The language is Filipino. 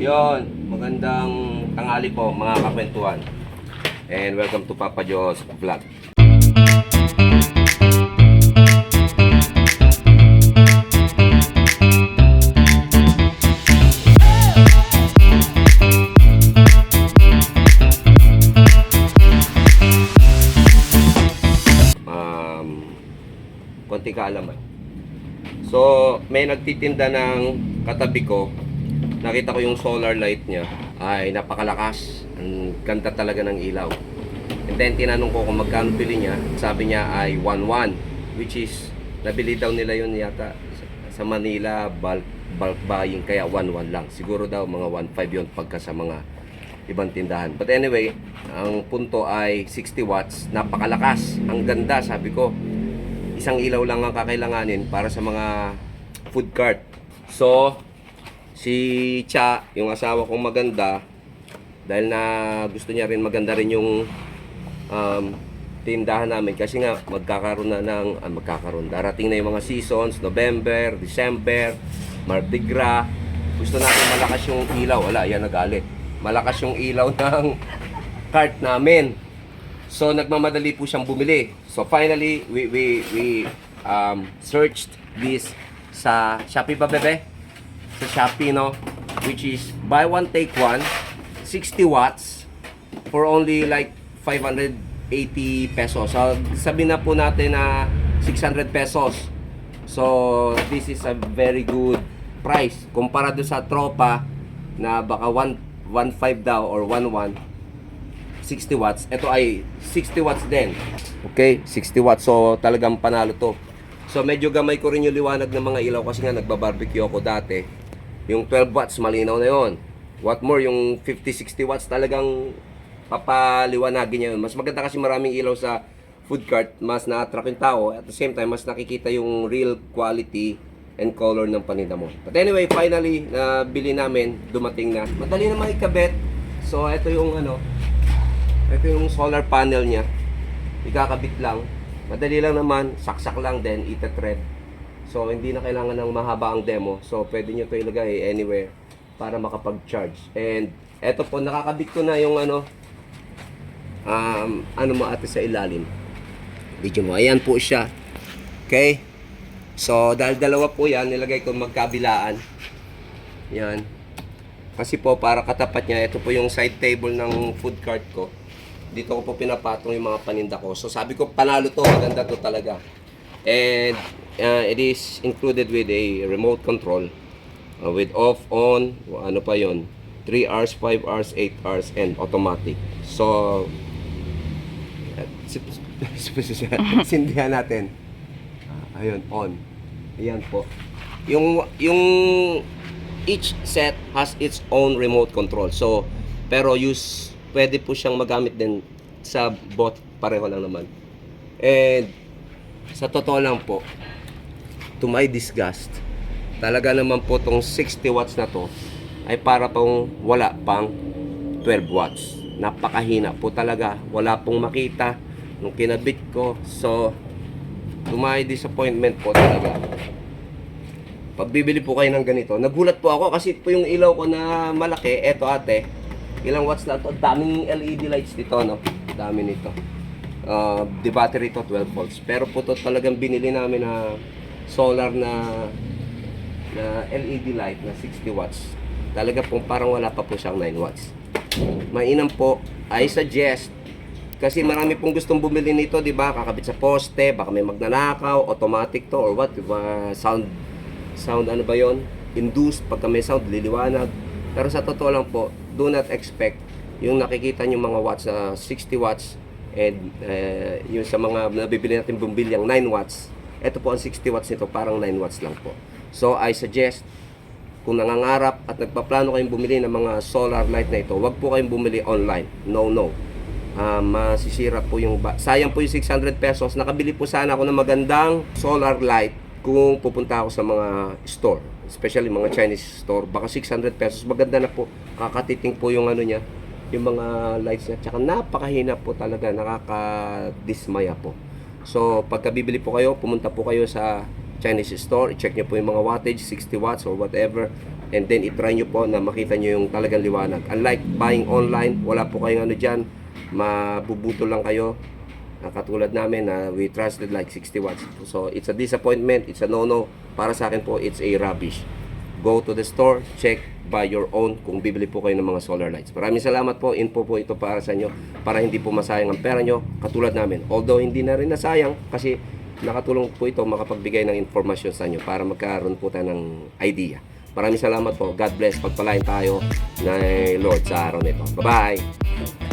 Yon, magandang tanghali po mga kakwentuhan. And welcome to Papa Jo's Vlog. Um, konting kaalaman. So, may nagtitinda ng katabi ko. Nakita ko yung solar light niya ay napakalakas. Ang ganda talaga ng ilaw. And then tinanong ko kung magkano bili niya. Sabi niya ay 1.1 which is nabili daw nila yun yata sa- Manila bulk, bulk buying kaya 1.1 lang. Siguro daw mga 1.5 yun pagka sa mga ibang tindahan. But anyway, ang punto ay 60 watts. Napakalakas. Ang ganda sabi ko isang ilaw lang ang kakailanganin para sa mga food cart. So, si Cha, yung asawa kong maganda, dahil na gusto niya rin maganda rin yung um, tindahan namin. Kasi nga magkakaroon na ng ah, magkakaroon. Darating na yung mga seasons November, December Mardi Gras. Gusto natin malakas yung ilaw. Wala yan nagalit malakas yung ilaw ng cart namin. So nagmamadali po siyang bumili. So finally we we we um searched this sa Shopee ba bebe? Sa Shopee no, which is buy one take one 60 watts for only like 580 pesos. So sabi na po natin na 600 pesos. So this is a very good price kumpara do sa tropa na baka 1 1.5 daw or 1.1 60 watts. Ito ay 60 watts din. Okay, 60 watts. So talagang panalo to. So medyo gamay ko rin yung liwanag ng mga ilaw kasi nga nagbabarbecue ako dati. Yung 12 watts malinaw na yon. What more, yung 50-60 watts talagang papaliwanagin niya yun. Mas maganda kasi maraming ilaw sa food cart, mas na-attract yung tao. At the same time, mas nakikita yung real quality and color ng paninda mo. But anyway, finally, nabili namin, dumating na. Madali na maikabit. So, ito yung ano, ito yung solar panel niya. Ikakabit lang. Madali lang naman, saksak lang din, ita-thread. So, hindi na kailangan ng mahaba ang demo. So, pwede nyo ito ilagay anywhere para makapag-charge. And, eto po, nakakabit ko na yung ano, um, ano mo ate sa ilalim. Video mo. Ayan po siya. Okay? So, dahil dalawa po yan, nilagay ko magkabilaan. Yan. Kasi po, para katapat niya, ito po yung side table ng food cart ko. Dito ko po pinapatong yung mga paninda ko. So, sabi ko, panalo to. Maganda to talaga. And, uh, it is included with a remote control. uh, with off, on, ano pa yon 3 hours, 5 hours, 8 hours, and automatic. So, sindihan natin. Ah, ayun, on. Ayan po. Yung, yung each set has its own remote control. So, pero use, pwede po siyang magamit din sa bot, pareho lang naman. And, sa totoo lang po, to my disgust, talaga naman po tong 60 watts na to, ay para pong wala pang 12 watts. Napakahina po talaga. Wala pong makita nung kinabit ko. So, to my disappointment po talaga. Pag bibili po kayo ng ganito, nagulat po ako kasi po yung ilaw ko na malaki, eto ate, ilang watts na to, daming LED lights dito, no? Dami nito. Uh, the battery to 12 volts. Pero po to talagang binili namin na solar na na LED light na 60 watts. Talaga pong parang wala pa po siyang 9 watts. Mainam po, I suggest kasi marami pong gustong bumili nito, 'di ba? Kakabit sa poste, baka may magnanakaw, automatic to or what, 'di ba? Sound sound ano ba 'yon? Induced pagka may sound liliwanag. Pero sa totoo lang po, do not expect yung nakikita niyo mga watts na 60 watts and eh, yung sa mga nabibili natin bumbilyang 9 watts. Ito po ang 60 watts nito, parang 9 watts lang po. So I suggest kung nangangarap at nagpaplano kayong bumili ng mga solar light na ito, wag po kayong bumili online. No, no. Ah, masisira po yung ba- sayang po yung 600 pesos. Nakabili po sana ako ng magandang solar light kung pupunta ako sa mga store, especially mga Chinese store. Baka 600 pesos. Maganda na po. Kakatiting po yung ano niya, yung mga lights niya. Tsaka napakahina po talaga, nakakadismaya po. So, pagka bibili po kayo, pumunta po kayo sa Chinese store, i-check nyo po yung mga wattage, 60 watts or whatever. and then itry nyo po na makita nyo yung talagang liwanag. Unlike buying online, wala po kayong ano dyan, mabubuto lang kayo. Na katulad namin na we trusted like 60 watts. So it's a disappointment, it's a no-no. Para sa akin po, it's a rubbish. Go to the store, check by your own kung bibili po kayo ng mga solar lights. Maraming salamat po. Info po ito para sa inyo para hindi po masayang ang pera nyo katulad namin. Although hindi na rin nasayang kasi nakatulong po ito makapagbigay ng informasyon sa inyo para magkaroon po tayo ng idea. Maraming salamat po. God bless. Pagpalain tayo ng Lord sa araw nito. Bye-bye!